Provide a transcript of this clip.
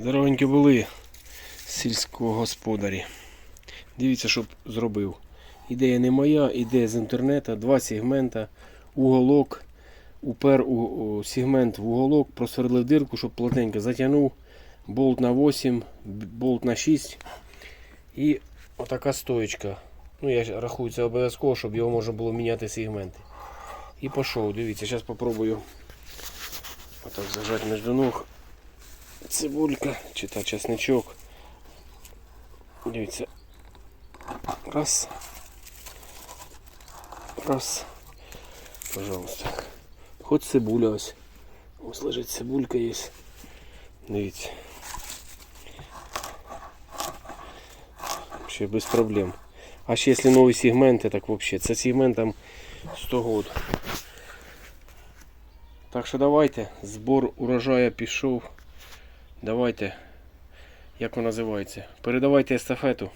Здоровенькі були сільського господарі. Дивіться, що зробив. Ідея не моя, ідея з інтернету. Два сегмента, уголок. Упер у, сегмент в уголок, просверлив дирку, щоб плотненько затягнув. Болт на 8, болт на 6. І отака стоечка. Ну, я рахую це обов'язково, щоб його можна було міняти сегменти. І пішов, дивіться, зараз спробую отак зажати між ног. Цибулька чи та чесничок. Дивіться. Раз. Раз. Пожалуйста. Хоч цибуля ось. Ось лежить цибулька є. Дивіться. Ще без проблем. А ще якщо нові сегменти, так взагалі. Це сегментом 100 год. Так що давайте. Збор урожаю пішов. Давайте. Як вона називається? Передавайте естафету.